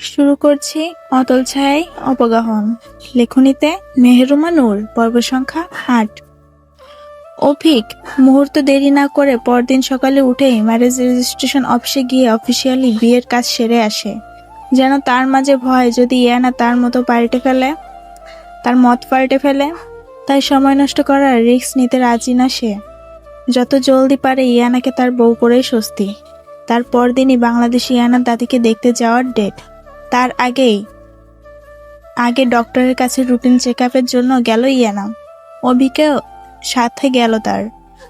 শুরু করছি অতল ছায় অপগাহন লেখনীতে মেহেরুমা নূর পর্ব সংখ্যা আট। অভিক মুহূর্ত দেরি না করে পরদিন সকালে উঠেই ম্যারেজ রেজিস্ট্রেশন অফিসে গিয়ে অফিসিয়ালি বিয়ের কাজ সেরে আসে। যেন তার মাঝে ভয় যদি ইয়ানা তার মতো পাল্টে ফেলে, তার মত পাল্টে ফেলে, তাই সময় নষ্ট করার রিস্ক নিতে রাজি না সে। যত জলদি পারে ইয়ানাকে তার বউ করেই স্বস্তি। তার পরদিনই বাংলাদেশি ইয়ানার দাদিকে দেখতে যাওয়ার ডেট তার আগেই। আগে ডক্টরের কাছে রুটিন চেক আপের জন্য গেল ইয়ানা। অবিকেও সাথে গেল তার।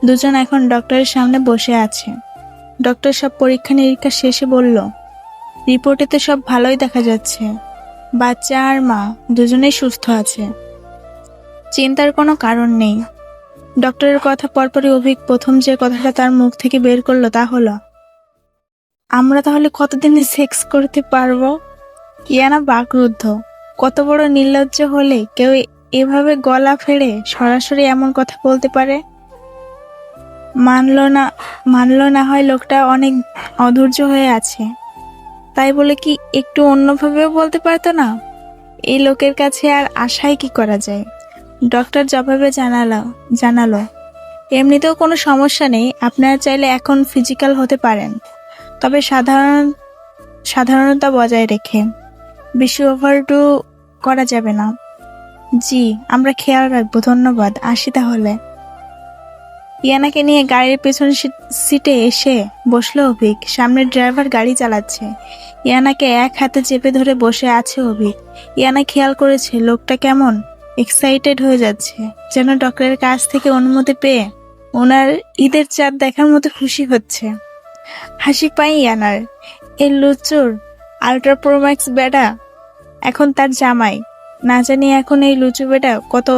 দুজন এখন ডক্টরের সামনে বসে আছে। ডক্টর সব পরীক্ষা নিরীক্ষা শেষে বলল, রিপোর্টে তো সব ভালোই দেখা যাচ্ছে। বাচ্চা আর মা, দুজনেই সুস্থ আছে। চিন্তার কোনো কারণ নেই। ডক্টরের কথা পরপরই অভিক প্রথম যে কথাটা তার মুখ থেকে বের করল তা হলো, আমরা তাহলে কতদিনে সেক্স করতে পারব? ইয়ানা বাকরুদ্ধ। কত বড় নির্লজ্জ হলে কেউ এভাবে গলা ফেড়ে সরাসরি এমন কথা বলতে পারে? মানল না মানল না হয় লোকটা অনেক অধৈর্য হয়ে আছে। তাই বলে কি একটু অন্যভাবেও বলতে পারতো না? এই লোকের কাছে আর আশাই কি করা যায়? ডক্টর জবাবে জানালো জানালো, এমনিতেও কোনো সমস্যা নেই, আপনারা চাইলে এখন ফিজিক্যাল হতে পারেন। তবে সাধারণ, সাধারণতা বজায় রেখে। বেশি ওভারডু করা যাবে না। জি, আমরা খেয়াল রাখব, ধন্যবাদ। আসি তাহলে। ইয়ানাকে নিয়ে গাড়ির পেছন সিটে এসে বসল অভিক। সামনের ড্রাইভার গাড়ি চালাচ্ছে। ইয়ানাকে এক হাতে চেপে ধরে বসে আছে অভিক। ইয়ানা খেয়াল করেছে, লোকটা কেমন? এক্সাইটেড হয়ে যাচ্ছে। যেন ডক্টরের কাছ থেকে অনুমতি পেয়ে ওনার ঈদের চাঁদ দেখার মতো খুশি হচ্ছে। হাসি পাই ইয়ানার। এই লুচুর আল্ট্রা প্রোম্যাক্স বেটা। এখন তার জামাই। না জানি এখন এই লুচু বেটা কত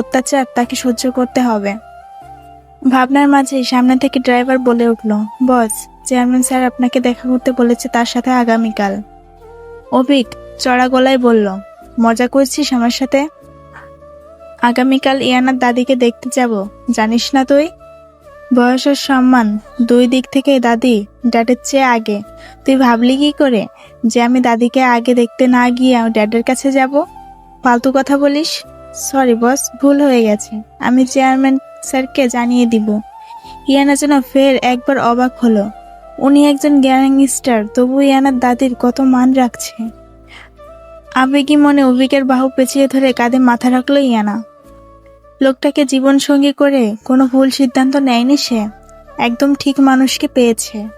অত্যাচার তাকে সহ্য করতে হবে। ভাবনার মাঝে সামনে থেকে ড্রাইভার বলে উঠল, বস, চেয়ারম্যান স্যার আপনাকে দেখা করতে বলেছে তার সাথে আগামীকাল। অভিক চড়া গলায় বলল, মজা করছিস আমার সাথে? আগামীকাল ইয়ানার দাদিকে দেখতে যাব, জানিস না তুই? বয়সের সম্মান দুই দিক থেকে দাদি, ড্যাডের চেয়ে আগে। তুই ভাবলি কি করে যে আমি দাদিকে আগে দেখতে না গিয়ে ড্যাডের কাছে যাব? ফালতু কথা বলিস? সরি বস ভুল হয়ে গেছে। আমি চেয়ারম্যান স্যারকে জানিয়ে দিব। ইয়ানা যেন ফের একবার অবাক হলো। উনি একজন গ্যাংস্টার, তবু ইয়ানার দাদির কত মান রাখছে। আবেগী মনে অভিকের বাহু পেঁচিয়ে ধরে কাঁধে মাথা রাখল ইয়ানা। লোকটাকে জীবন সঙ্গী করে কোনো ভুল সিদ্ধান্ত নেয়নি সে। একদম ঠিক মানুষকে পেয়েছে।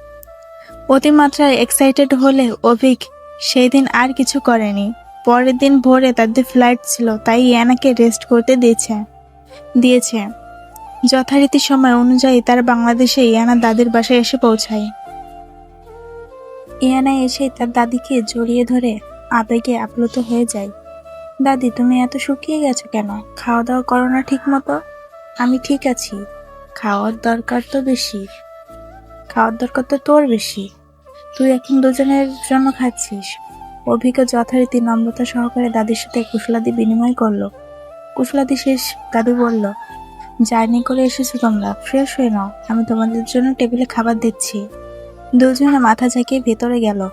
অতিমাত্রায় এক্সাইটেড হলে অভিক সেই দিন আর কিছু করেনি। পরের দিন ভোরে তাদের ফ্লাইট ছিল, তাই ইয়ানাকে রেস্ট করতে দিয়েছে। দিয়েছে। যথারীতি সময় অনুযায়ী তারা বাংলাদেশে ইয়ানা দাদির বাসায় এসে পৌঁছায়। ইয়ানা এসে তার দাদিকে জড়িয়ে ধরে আবেগে আপ্লুত হয়ে যায়। দাদি, তুমি এত শুকিয়ে গেছো কেন? খাওয়া দাওয়া করো না ঠিক মতো আমি ঠিক আছি। খাওয়ার দরকার তো বেশি। খাওয়ার দরকার তো তোর বেশি। তুই এখন দুজনের জন্য খাচ্ছিস। অভিজ্ঞ যথারীতি নম্রতা সহকারে দাদির সাথে কুশলাদি বিনিময় করল। কুশলাদি শেষ, দাদু বলল, জার্নি করে এসেছ তোমরা, ফ্রেশ হয়ে নাও। আমি তোমাদের জন্য টেবিলে খাবার দিচ্ছি। দুজনে মাথা ঝাঁকিয়ে ভেতরে গেল।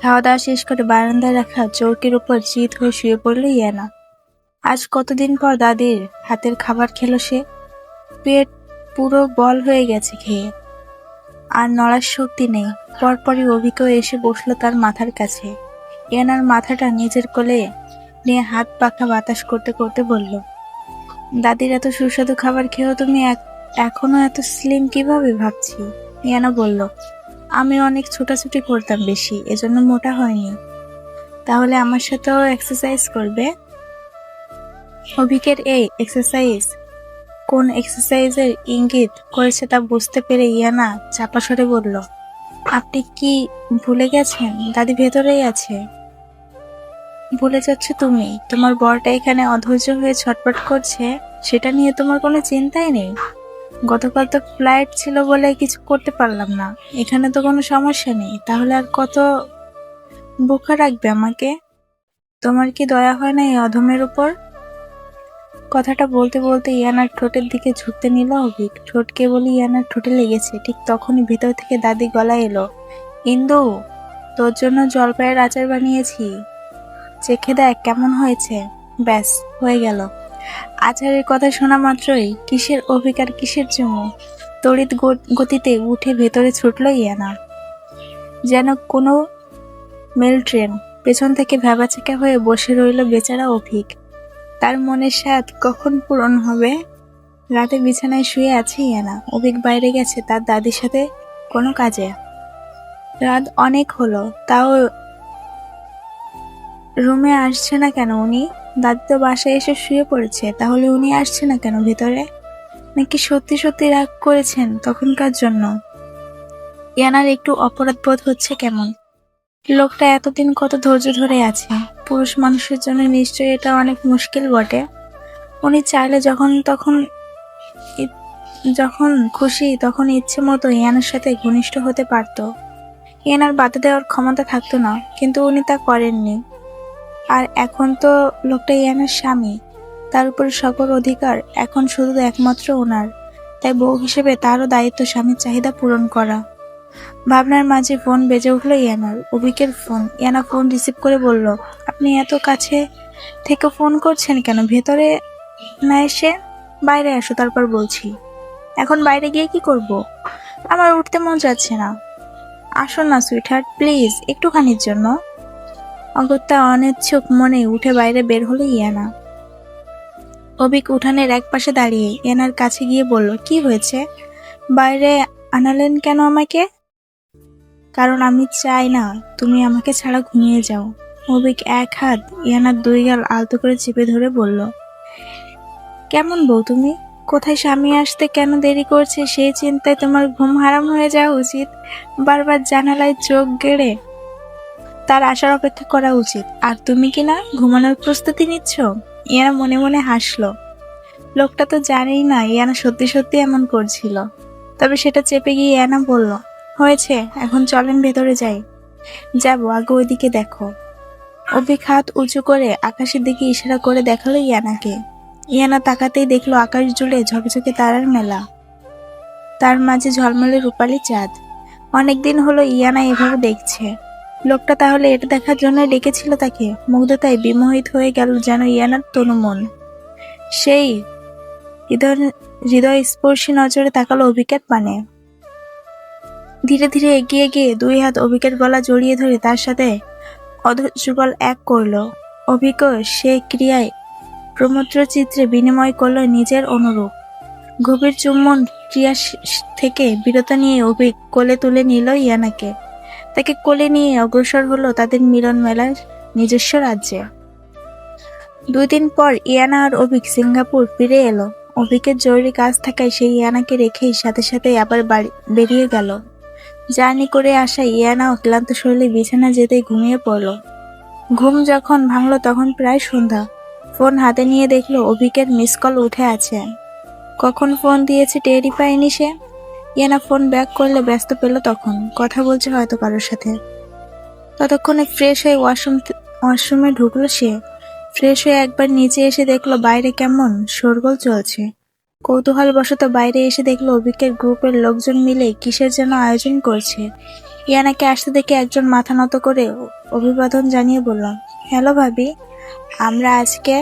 খাওয়া দাওয়া শেষ করে বারান্দায় রাখা চৌকির উপর চিত হয়ে শুয়ে পড়ল ইয়ানা। আজ কতদিন পর দাদির হাতের খাবার খেলো সে? পেট পুরো বল হয়ে গেছে খেয়ে। আর নড়ার শক্তি নেই। পরপরই অভিজ্ঞ এসে বসল তার মাথার কাছে। ইয়ানার মাথাটা নিজের কোলে নিয়ে হাত পাখা বাতাস করতে করতে বলল, দাদির এত সুস্বাদু খাবার খেয়েও তুমি এখনও এত স্লিম কীভাবে ভাবছি? ইয়ানা বলল আমি অনেক ছোটাছুটি করতাম বেশি, এজন্য মোটা হয়নি। তাহলে আমার সাথেও এক্সারসাইজ করবে? অভিকের এই এক্সারসাইজ কোন এক্সারসাইজের ইঙ্গিত করেছে তা বুঝতে পেরে ইয়ানা চাপা সরে বলল, আপনি কি ভুলে গেছেন? দাদি ভেতরেই আছে। ভুলে যাচ্ছ তুমি? তোমার বরটা এখানে অধৈর্য হয়ে ছটপট করছে? সেটা নিয়ে তোমার কোনো চিন্তাই নেই? গতকাল তো ফ্লাইট ছিল বলে কিছু করতে পারলাম না। এখানে তো কোনো সমস্যা নেই। তাহলে আর কত বোকা রাখবে আমাকে? তোমার কি দয়া হয় না এই অধমের উপর? কথাটা বলতে বলতে ইয়ানার ঠোঁটের দিকে ঝুঁকতে নিল অভিক। ঠোঁট কেবলই ইয়ানার ঠোঁটে লেগেছে। ঠিক তখনই ভেতর থেকে দাদি গলা এলো। ইন্দু, তোর জন্য জলপাইয়ের আচার বানিয়েছি। চেখে দেখ কেমন হয়েছে। ব্যাস, হয়ে গেল। আচারের কথা শোনা মাত্রই কিসের অভিকার, কিসের জন্য তড়িৎ গতিতে উঠে ভেতরে ছুটল ইয়ানা। যেন কোনো মেল ট্রেন পেছন থেকে ভ্যাবাচেকা হয়ে বসে রইল বেচারা অভিক। তার মনের স্বাদ কখন পূরণ হবে? রাতে বিছানায় শুয়ে আছে ইয়ানা। অভিক বাইরে গেছে, তার দাদির সাথে কোনো কাজে। রাত অনেক হলো, তাও রুমে আসছে না কেন উনি? দাদি তো বাসায় এসে শুয়ে পড়েছে, তাহলে উনি আসছে না কেন ভেতরে? নাকি সত্যি সত্যি রাগ করেছেন তখনকার জন্য? ইয়ানার একটু অপরাধ বোধ হচ্ছে কেমন? লোকটা এতদিন কত ধৈর্য ধরে আছে, পুরুষ মানুষের জন্য নিশ্চয়ই এটা অনেক মুশকিল বটে। উনি চাইলে যখন তখন যখন খুশি, তখন ইচ্ছে মতো ইয়ানার সাথে ঘনিষ্ঠ হতে পারতো। ইয়ানার বাধা দেওয়ার ক্ষমতা থাকতো না, কিন্তু উনি তা করেননি। আর এখন তো লোকটা ইয়ানার স্বামী। তার উপর সকল অধিকার এখন শুধু একমাত্র ওনার। তাই বউ হিসেবে তারও দায়িত্ব স্বামীর চাহিদা পূরণ করা। ভাবনার মাঝে ফোন বেজে উঠল ইয়ানার। অভিকের ফোন। ইয়ানা ফোন রিসিভ করে বলল, আপনি এত কাছে থেকে ফোন করছেন কেন? ভেতরে না এসে বাইরে আসো, তারপর বলছি। এখন বাইরে গিয়ে কি করব? আমার উঠতে মন যাচ্ছে না। আসো না সুইটহার্ট প্লিজ একটুখানির জন্য। অগত্যা অনিচ্ছুক মনে উঠে বাইরে বের হলো ইয়ানা। অভিক উঠানের এক পাশে দাঁড়িয়ে ইয়ানার কাছে গিয়ে বলল, কি হয়েছে? বাইরে আনালেন কেন আমাকে? কারণ আমি চাই না, তুমি আমাকে ছাড়া ঘুমিয়ে যাও। অভিক এক হাত ইয়ানার দুই গাল আলতো করে চেপে ধরে বলল, কেমন বউ তুমি? কোথায় স্বামী আসতে কেন দেরি করছে? সেই চিন্তায় তোমার ঘুম হারাম হয়ে যাওয়া উচিত। বারবার জানালায় চোখ গেড়ে তার আসার অপেক্ষা করা উচিত। আর তুমি কি না ঘুমানোর প্রস্তুতি নিচ্ছ? ইয়ানা মনে মনে হাসলো। লোকটা তো জানেই না ইয়ানা সত্যি সত্যি এমন করছিল। তবে সেটা চেপে গিয়ে ইয়ানা বলল, হয়েছে, এখন চলেন ভেতরে যাই। যাব, আগে ওইদিকে দেখো। অভিক হাত উঁচু করে আকাশের দিকে ইশারা করে দেখাল ইয়ানাকে। ইয়ানা তাকাতেই দেখল আকাশ জুড়ে ঝকঝকে তারার মেলা। তার মাঝে ঝলমলে রূপালি চাঁদ। অনেকদিন হলো ইয়ানা এভাবে দেখছে। লোকটা তাহলে এটা দেখার জন্য ডেকেছিল তাকে। মুগ্ধতায় বিমোহিত হয়ে গেল যেন ইয়ানার তনুমন সেই হৃদয় হৃদয় স্পর্শী নজরে তাকালো অভিকের পানে। ধীরে ধীরে এগিয়ে গিয়ে দুই হাত অভিকের গলা জড়িয়ে ধরে তার সাথে অধযুগল এক করল। অভিজ্ঞ সে ক্রিয়ায় প্রমুদ্র চিত্রে বিনিময় করল নিজের অনুরূপ। গভীর চুম্বন ক্রিয়া থেকে বিরত নিয়ে অভিক কোলে তুলে নিল ইয়ানাকে। তাকে কোলে নিয়ে অগ্রসর হলো তাদের মিলন মেলার নিজস্ব রাজ্যে। দুই দিন পর ইয়ানা আর অভিক সিঙ্গাপুর ফিরে এলো। অভিকের জরুরি কাজ থাকায় সেই ইয়ানাকে রেখেই সাথে সাথে আবার বাড়ি বেরিয়ে গেল। জার্নি করে আসা ইয়ানাও ক্লান্ত শরীরে বিছানা যেতে ঘুমিয়ে পড়ল। ঘুম যখন ভাঙলো তখন প্রায় সন্ধ্যা। ফোন হাতে নিয়ে দেখল অভিকের মিস কল উঠে আছে। কখন ফোন দিয়েছে টেরই পায়নি সে? ইয়ানা ফোন ব্যাক করলে ব্যস্ত পেল তখন। কথা বলছে হয়তো কারোর সাথে। ততক্ষণে ফ্রেশ হয়ে ওয়াশরুম ওয়াশরুমে ঢুকলো সে। ফ্রেশ হয়ে একবার নিচে এসে দেখল বাইরে কেমন শোরগোল চলছে। কৌতূহল বশত বাইরে এসে দেখল অভিকের গ্রুপের লোকজন মিলে কিসের যেন আয়োজন করছে। ইয়ানাকে আসতে দেখে একজন মাথা নত করে অভিবাদন জানিয়ে বলল, হ্যালো ভাবি, আমরা আজকে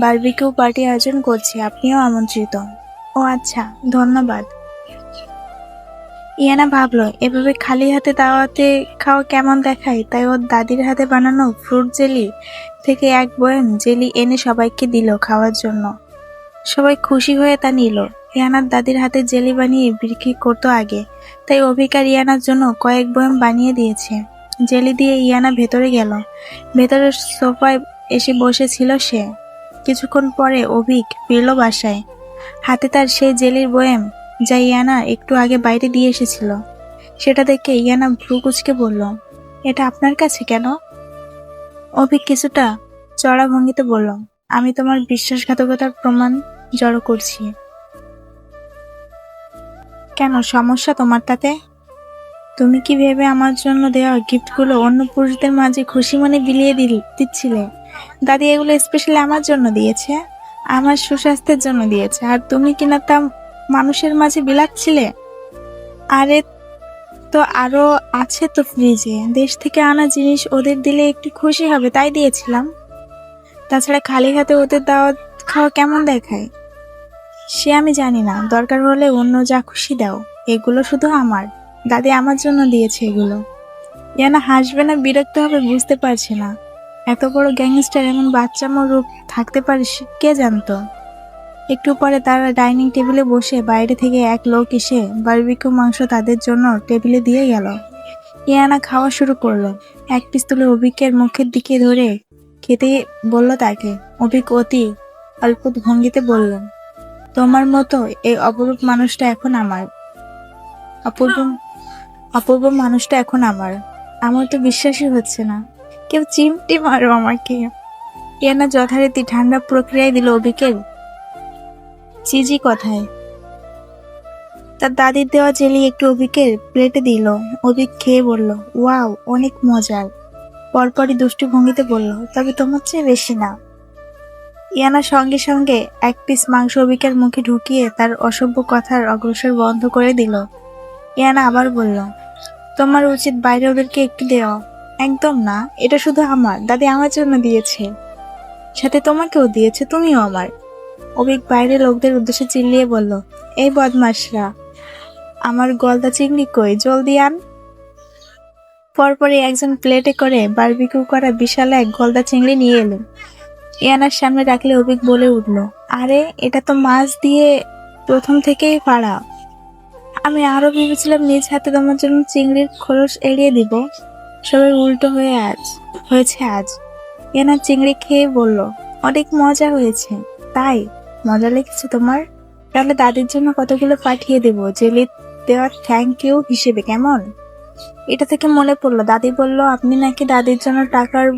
বারবিকিউ পার্টি আয়োজন করছি, আপনিও আমন্ত্রিত। ও আচ্ছা ধন্যবাদ। ইয়ানা ভাবলো, এভাবে খালি হাতে দাওয়াতে খাওয়া কেমন দেখায়? তাই ওর দাদির হাতে বানানো ফ্রুট জেলি থেকে এক বয়াম জেলি এনে সবাইকে দিল খাওয়ার জন্য। সবাই খুশি হয়ে তা নিল। ইয়ানার দাদির হাতে জেলি বানিয়ে বিক্রি করতো আগে, তাই অভিকার ইয়ানার জন্য কয়েক বয়াম বানিয়ে দিয়েছে। জেলি দিয়ে ইয়ানা ভেতরে গেল। ভেতরের সোফায় এসে বসেছিল সে। কিছুক্ষণ পরে অভিক ফিরল বাসায়। হাতে তার সেই জেলির বয়াম যা ইয়ানা একটু আগে বাইরে দিয়ে এসেছিল। সেটা দেখে ইয়ানা ভ্রু কুচকে বলল, এটা আপনার কাছে কেন? অভিক কিছুটা চড়া ভঙ্গিতে বলল, আমি তোমার বিশ্বাসঘাতকতার প্রমাণ জড়ো করছি। কেন? সমস্যা তোমার তাতে? তুমি কি ভেবে আমার জন্য দেওয়া গিফটগুলো অন্য পুরুষদের মাঝে খুশি মনে বিলিয়ে দিল, দিচ্ছিলে? দাদি এগুলো স্পেশালি আমার জন্য দিয়েছে, আমার সুস্বাস্থ্যের জন্য দিয়েছে, আর তুমি কিনা তা মানুষের মাঝে বিলাচ্ছিলে আরে, তো আরও আছে তো ফ্রিজে দেশ থেকে আনা জিনিস ওদের দিলে একটু খুশি হবে, তাই দিয়েছিলাম। তাছাড়া খালি হাতে ওদের দাওয়াত খাওয়া কেমন দেখায়? সে আমি জানি না, দরকার হলে অন্য যা খুশি দাও। এগুলো শুধু আমার। দাদি আমার জন্য দিয়েছে এগুলো। ইয়ানা হাসবে না, বিরক্ত হবে, বুঝতে পারছে না। এত বড় গ্যাংস্টার এমন বাচ্চামো রূপ থাকতে পারে কে জানতো? একটু পরে তারা ডাইনিং টেবিলে বসে বাইরে থেকে এক লোক এসে বারবিকিউ মাংস তাদের জন্য টেবিলে দিয়ে গেল। ইয়ানা খাওয়া শুরু করল। এক পিস্তলে অভিকের মুখের দিকে ধরে খেতে বলল তাকে। অভিক অতি অল্প ভঙ্গিতে বলল, তোমার মতো এই অপরূপ মানুষটা এখন আমার। অপূর্ব অপূর্ব মানুষটা এখন আমার। আমার তো বিশ্বাসই হচ্ছে না। কেউ চিমটি মারো আমাকে। ইয়ানা যথারীতি ঠান্ডা প্রক্রিয়ায় দিল অভিকের চিজি কথায়। তার দাদির দেওয়া জেলি একটু অভিকের প্লেটে দিল। অভিক খেয়ে বলল, ওয়াও, অনেক মজার। পরপরই দুষ্টু ভঙ্গিতে বলল, তবে তোমার চেয়ে বেশি না। ইয়ানা সঙ্গে সঙ্গে এক পিস মাংস অভিকের মুখে ঢুকিয়ে তার অসভ্য কথার অগ্রসর বন্ধ করে দিল। ইয়ানা আবার বলল, তোমার উচিত বাইরে ওদেরকে একটু দেওয়া। একদম না, এটা শুধু আমার। দাদি আমার জন্য দিয়েছে। সাথে তোমাকেও দিয়েছে, তুমিও আমার। অভিক বাইরে লোকদের উদ্দেশ্যে চিল্লিয়ে বলল, এই বদমাসরা আমার গলদা চিংড়ি কই? জলদি আন। পরপরই একজন প্লেটে করে বারবিকিউ করা বিশাল এক গলদা চিংড়ি নিয়ে এলো। ইয়ানার সামনে রাখলে অভিক বলে উঠল, আরে, এটা তো মাছ দিয়ে প্রথম থেকেই পাড়া আমি আরও ভেবেছিলাম নিজ হাতে তোমার জন্য চিংড়ির খোলস এড়িয়ে দিব। সবাই উল্টো হয়ে আজ, হয়েছে আজ। ইয়ানা চিংড়ি খেয়ে বলল, অনেক মজা হয়েছে, তাই? মজা লেগেছে তোমার? তাহলে দাদির জন্য কতগুলো পাঠিয়ে দেব? জেলি দেওয়ার থ্যাংক ইউ হিসেবে কেমন? এটা থেকে মনে পড়ল, দাদি বলল, আপনি নাকি দাদির জন্য টাকার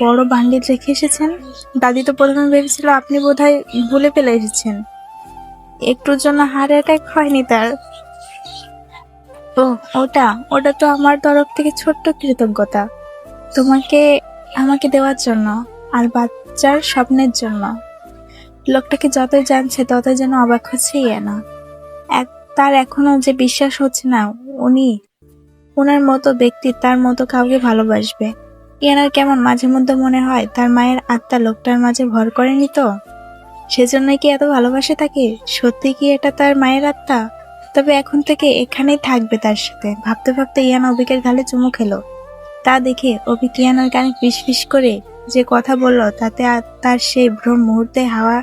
বড় বান্ডিল রেখে এসেছেন? দাদি তো প্রথমে ভেবেছিল, আপনি বোধহয় ভুলে ফেলে এসেছেন। একটুর জন্য হার্ট অ্যাটাক হয়নি তার? ও, ওটা ওটা তো আমার তরফ থেকে ছোট্ট কৃতজ্ঞতা। তোমাকে, আমাকে দেওয়ার জন্য, আর বাচ্চার স্বপ্নের জন্য। লোকটাকে যতই জানছে, ততই যেন অবাক হচ্ছে না এক তার এখনও যে বিশ্বাস হচ্ছে না, উনি ওনার মতো ব্যক্তি তার মতো কাউকে ভালোবাসবে। ইয়ানার কেমন মাঝে মধ্যে মনে হয়, তার মায়ের আত্মা লোকটার মাঝে ভর করেনি তো? সেজন্যই কি এত ভালোবাসে তাকে? সত্যি কি এটা তার মায়ের আত্মা? তবে এখন থেকে এখানেই থাকবে তার সাথে। ভাবতে ভাবতে ইয়ানা অভিকের গালে চুমু খেলো। তা দেখে অভিক ইয়ানার কানে ফিস ফিস করে যে কথা বলল, তাতে তার সেই ভ্রম মুহূর্তে হাওয়া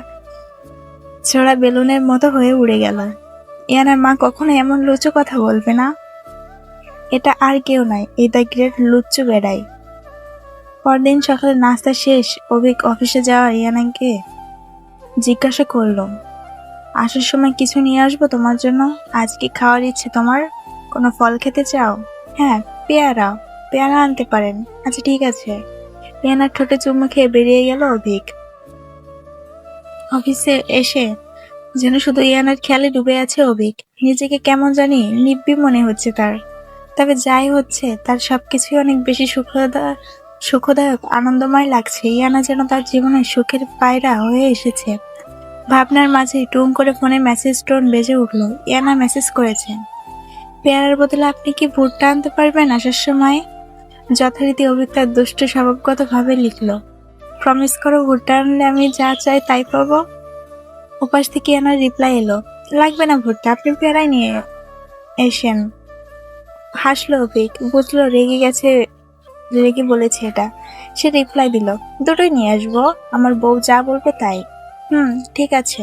ছড়া বেলুনের মতো হয়ে উড়ে গেল। ইয়ানার মা কখনো এমন লুচু কথা বলবে না। এটা আর কেউ নয় দ্য গ্রেট লুচ্চু বেড়াই। পরদিন সকালে নাস্তা শেষ, অভিক অফিসে যাওয়া ইয়ানাকে জিজ্ঞাসা করল, আসার সময় কিছু নিয়ে আসব তোমার জন্য? আজ কি খাওয়ার ইচ্ছে তোমার? কোনো ফল খেতে চাও? হ্যাঁ পেয়ারা পেয়ারা আনতে পারেন। আচ্ছা ঠিক আছে। পেয়ানার ঠোঁটে চুমু খেয়ে বেরিয়ে গেল অভিক। অফিসে এসে যেন শুধু ইয়ানার খেয়ালে ডুবে আছে অভিক। নিজেকে কেমন জানি নিব্বি মনে হচ্ছে তার। তবে যাই হচ্ছে, তার সবকিছুই অনেক বেশি সুখদা, সুখদায়ক, আনন্দময় লাগছে। ইয়ানা যেন তার জীবনে সুখের পায়রা হয়ে এসেছে। ভাবনার মাঝে টুং করে ফোনে মেসেজ টোন বেজে উঠল। ইয়ানা মেসেজ করেছে, পেয়ারার বদলে আপনি কি ভুট্টা আনতে পারবেন আসার সময়? যথারীতি অভিজ্ঞতা দুষ্ট স্বভাবগত ভাবে লিখলো। প্রমিস করো ভুট্টা আনলে আমি যা চাই তাই পাবো। ওপাশ থেকে ইয়ানার রিপ্লাই এলো, লাগবে না ভুট্টা, আপনি পেয়ারাই নিয়ে এসেন। হাসলো অভিক, বুঝলো রেগে গেছে, রেগে বলেছে এটা। সে রিপ্লাই দিল, দুটোই নিয়ে আসব, আমার বউ যা বলবে তাই। হুম, ঠিক আছে।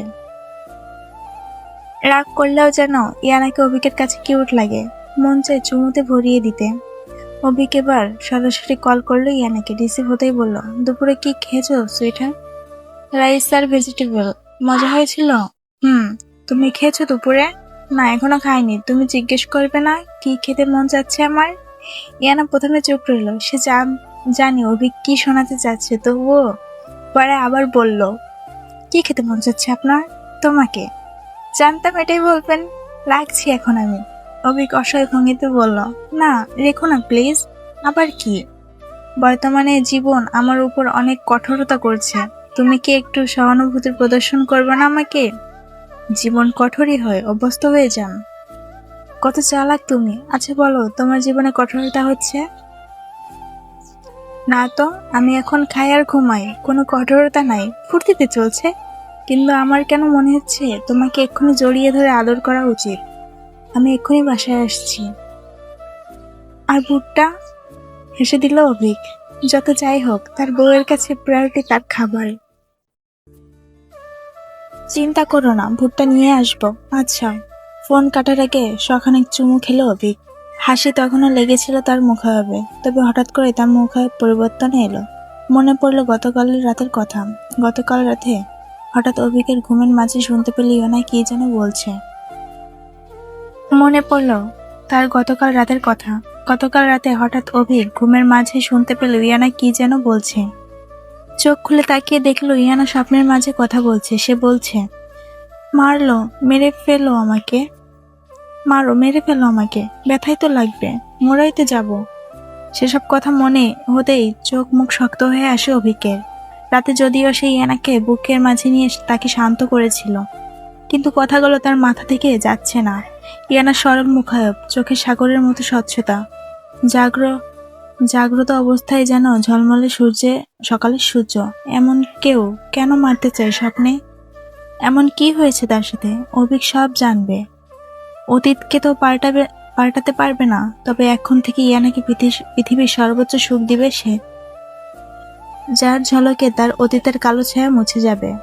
রাগ করলেও যেন ইয়ানাকে অভিকের কাছে কিউট লাগে, মন চায় চুমুতে ভরিয়ে দিতে। অভিক এবার সরাসরি কল করল ইয়ানাকে রিসিভ হতেই বলল, দুপুরে কি খেয়েছো সুইটার রাইস আর ভেজিটেবল মজা হয়েছিল? হুম, তুমি খেয়েছো দুপুরে? না, এখনও খাইনি। তুমি জিজ্ঞেস করবে না কি খেতে মন যাচ্ছে আমার? ইয়ানা প্রথমে চুপ রইল। সে জান- জানি অভিক কি শোনাতে চাচ্ছে, তবুও পরে আবার বলল, কি খেতে মন যাচ্ছে আপনার? তোমাকে? জানতাম এটাই বলবেন। লাগছি এখন আমি। অভিক অসহায় ভঙ্গিতে বলল, না, রেখো না, প্লিজ। আবার কি? বর্তমানে জীবন আমার উপর অনেক কঠোরতা করছে। তুমি কি একটু সহানুভূতি প্রদর্শন করবে না আমাকে? জীবন কঠোরই হয়, অভ্যস্ত হয়ে যান। কত চালাক তুমি। আচ্ছা বলো, তোমার জীবনে কঠোরতা হচ্ছে? না তো, আমি এখন খাই আর ঘুমাই। কোনো কঠোরতা নাই। ফুর্তিতে চলছে। কিন্তু আমার কেন মনে হচ্ছে, তোমাকে এক্ষুনি জড়িয়ে ধরে আদর করা উচিত? আমি এক্ষুনি বাসায় আসছি। আর বুটটা হেসে দিল অভিক, যত যাই হোক, তার বউয়ের কাছে প্রায়োরিটি তার খাবার। চিন্তা করো না ভুট্টা নিয়ে আসব। আচ্ছা ফোন কাটার আগে সখানেক চুমু খেলো অভিক। হাসি তখনও লেগেছিল তার মুখাভাবে, তবে হঠাৎ করে তার মুখে পরিবর্তন এলো। মনে পড়ল গতকালের রাতের কথা। গতকাল রাতে হঠাৎ অভিকের ঘুমের মাঝে শুনতে পেল ইয়না কি যেন বলছে। মনে পড়ল তার গতকাল রাতের কথা। গতকাল রাতে হঠাৎ অভিক ঘুমের মাঝে শুনতে পেল ইয়ানা কি যেন বলছে। চোখ খুলে তাকিয়ে দেখল ইয়ানা স্বপ্নের মাঝে কথা বলছে। সে বলছে, মারলো, মেরে ফেলো আমাকে। মারো, মেরে ফেলো আমাকে। ব্যথাই তো লাগবে মোড়াইতে যাব। সেসব কথা মনে হতেই চোখ মুখ শক্ত হয়ে আসে অভিকের। রাতে যদিও সে ইয়ানাকে বুকের মাঝে নিয়ে তাকে শান্ত করেছিল, কিন্তু কথাগুলো তার মাথা থেকে যাচ্ছে না। ইয়ানা সরল মুখায়ব, চোখে সাগরের মতো স্বচ্ছতা। জাগ্র, জাগ্রত অবস্থায় যেন ঝলমলে সূর্যে সকালের সূর্য। এমন কেউ কেন মারতে চায় স্বপ্নে? এমন কি হয়েছে তার সাথে? অভিক সব জানবে। অতীতকে তো পাল্টাবে, পাল্টাতে পারবে না, তবে এখন থেকে ইয়ানাকে পৃথি- পৃথিবীর সর্বোচ্চ সুখ দিবে সে। যার ঝলকে তার অতীতের কালো ছায়া মুছে যাবে।